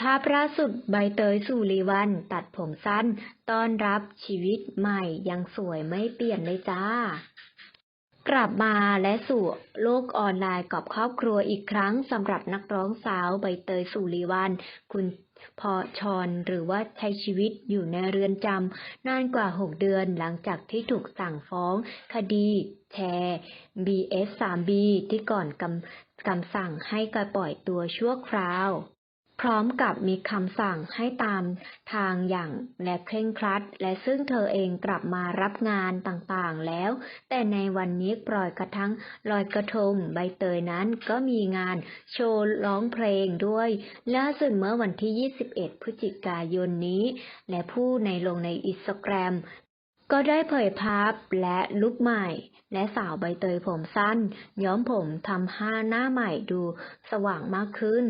ภาพล่าสุดใบเตยสุริวัลตัดผมสั้น ต้อนรับชีวิตใหม่ยังสวยไม่เปลี่ยนเลยจ้า กลับมาและสู่โลกออนไลน์กับครอบครัวอีกครั้งสำหรับนักร้องสาวใบเตยสุริวัลคุณพอชอนหรือว่าใช้ชีวิตอยู่ในเรือนจำนานกว่า 6 เดือนหลังจากที่ถูกสั่งฟ้อง คดีแชร์ BS3B ที่ก่อนกำคำสั่งให้การปล่อยตัวชั่วคราว พร้อมกับมีคำสั่งให้ตามทางอย่างและเคร่งครัด และซึ่งเธอเองกลับมารับงานต่างๆแล้ว แต่ในวันนี้ปล่อยกระทั่งลอยกระทงใบเตยนั้นก็มีงานโชว์ร้องเพลงด้วยล่าสุดเมื่อวันที่ 21 พฤศจิกายนนี้ และผู้ในลงในอินสตาแกรมก็ได้เผยภาพและลุคใหม่ และสาวใบเตยผมสั้น ย้อมผมทำห้าหน้าใหม่ดูสว่างมากขึ้น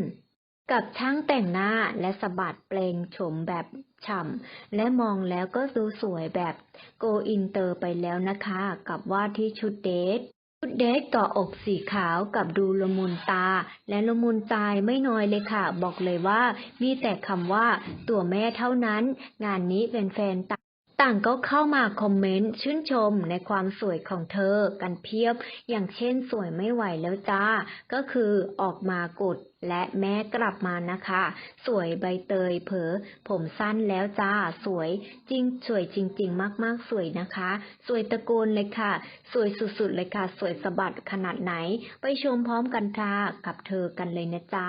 กับช่างแต่งหน้าและสะบัดเปลงโฉมแบบฉ่ำ และมองแล้วก็ดูสวยแบบโกอินเตอร์ไปแล้วนะคะ กับว่าที่ชุดเดทชุดเดทเกาะอกสีขาวกับดูละมุนตา และละมุนตายไม่น้อยเลยค่ะ บอกเลยว่ามีแต่คำว่าตัวแม่เท่านั้น งานนี้เป็นแฟนต่าง ต่างก็เข้ามาคอมเมนต์ชื่นชมในความสวยของเธอกันเพียบ อย่างเช่นสวยไม่ไหวแล้วจ้า ก็คือออกมากดและแม่กลับมานะคะ สวยใบเตยเผลอผมสั้นแล้วจ้า สวยจริง สวยจริง ๆ มาก ๆ สวยนะคะ สวยตะโกนเลยค่ะ สวยสุด ๆ เลยค่ะ สวยสะบัดขนาดไหน ไปชมพร้อมกันค่ะ กับเธอกันเลยนะจ้า